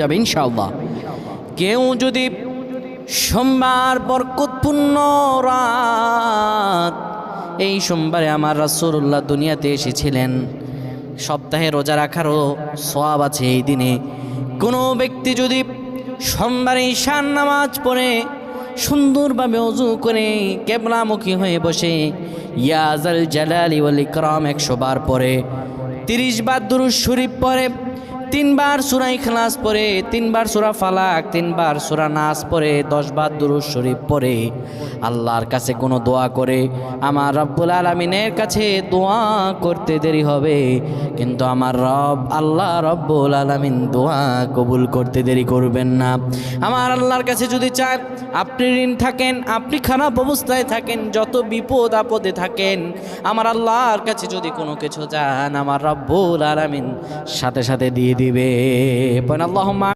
যাবে ইনশাআল্লাহ। কেউ যদি সোমবার বরকতপূর্ণ রাত, এই সোমবারে আমার রাসূলুল্লাহ দুনিয়াতে এসেছিলেন। সপ্তাহে রোজা রাখারও সওয়াব আছে এই দিনে। কোনো ব্যক্তি যদি সোমবারে ঈশান নামাজ পড়ে, সুন্দরভাবে অজু করে কেবলামুখী হয়ে বসে ইয়াজাল জালালি ওয়াল একশো বার পরে তিরিশ বার দুরুজ শরীফ পরে তিনবার সুরা ইখলাস পরে তিনবার সুরা ফালাক, তিনবার সুরা নাস পরে দশবার দুরুজ শরীফ পরে আল্লাহর কাছে কোনো দোয়া করে, আমার রব্বুল আলমিনের কাছে দোয়া করতে দেরি হবে, কিন্তু আমার রব, আল্লাহ রব্বুল আলমিন দোয়া কবুল করতে দেরি করবেন না। আমার আল্লাহর কাছে যদি চান, আপনি ঋণ থাকেন, আপনি খারাপ অবস্থায় থাকেন, যত বিপদ আপদে থাকেন, আমার আল্লাহর কাছে যদি কোনো কিছু চান, আমার রব্বুল আলমিন সাথে সাথে দিয়ে দিবে আল্লাহ